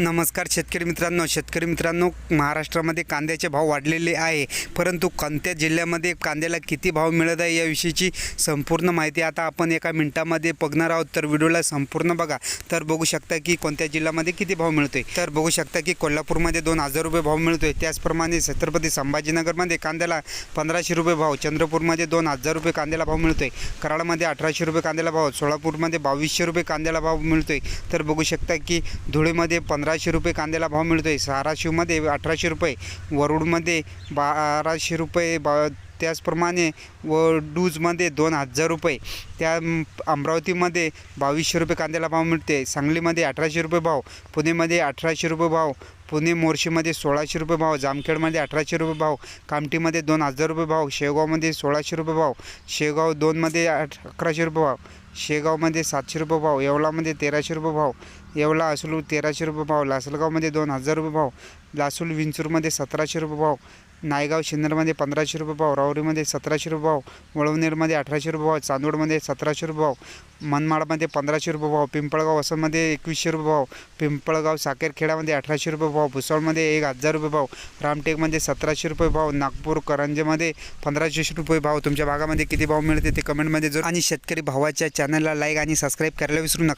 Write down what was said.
नमस्कार शेतकरी मित्रांनो शेतकरी मित्रांनो महाराष्ट्रामध्ये कांद्याचे भाव वाढलेले आहे. परंतु कोणत्या जिल्ह्यामध्ये कांद्याला किती भाव मिळत आहे याविषयीची संपूर्ण माहिती आता आपण एका मिनिटामध्ये बघणार आहोत. तर व्हिडिओला संपूर्ण बघा. तर बघू शकता की कोणत्या जिल्ह्यामध्ये किती भाव मिळतोय. तर बघू शकता की कोल्हापूरमध्ये दोन हजार रुपये भाव मिळतोय. त्याचप्रमाणे छत्रपती संभाजीनगरमध्ये कांद्याला पंधराशे रुपये भाव चंद्रपूरमध्ये दोन हजार रुपये कांद्याला भाव मिळतोय. कराडमध्ये अठराशे रुपये कांद्याला भाव सोलापूरमध्ये बावीसशे रुपये कांद्याला भाव मिळतोय. तर बघू शकता की धुळेमध्ये पंधराशे रुपये कांद्याला भाव मिळतो आहे धाराशिवमध्ये अठराशे रुपये. वरुडमध्ये बाराशे रुपये बा त्याचप्रमाणे व डूजमध्ये दोन हजार रुपये त्या अमरावतीमध्ये बावीसशे रुपये कांद्याला भाव मिळते सांगलीमध्ये अठराशे रुपये भाव पुणेमध्ये अठराशे रुपये भाव पुणे मोर्शीमध्ये सोळाशे रुपये भाव जामखेडमध्ये अठराशे रुपये भाव कामठीमध्ये दोन हजार रुपये भाव शेगावमध्ये सोळाशे रुपये भाव शेगाव दोनमध्ये अठ अकराशे रुपये भाव शेगावमध्ये सातशे रुपये भाव येवलामध्ये तेराशे रुपये भाव येवला असलू तेराशे रुपये भाव लासलगावमध्ये दोन हजार रुपये भाव लासूल विंचूरमध्ये सतराशे रुपये भाव नायगाव शिन्नरमध्ये पंधराशे रुपये भाव राहुरीमध्ये सतराशे रुपये भाव वळवनेरमध्ये अठराशे रुपये भाव चांदोडमध्ये सतराशे रुपये भाव मनमाडमध्ये पंधराशे रुपये भाव पिंपळगाव वसंतमध्ये एकवीसशे रुपये भाव पिंपळगाव साकेरखेडामध्ये अठराशे रुपये भाव भुसावळमध्ये एक हजार रुपये भाव रामटेकमध्ये सतराशे रुपये भाव नागपूर करंजेमध्ये पंधराशे रुपये भाव तुमच्या भागामध्ये किती भाव मिळते ते कमेंटमध्ये जर आणि शेतकरी भावाच्या चॅनलला लाईक आणि सबस्क्राईब करायला विसरू नका.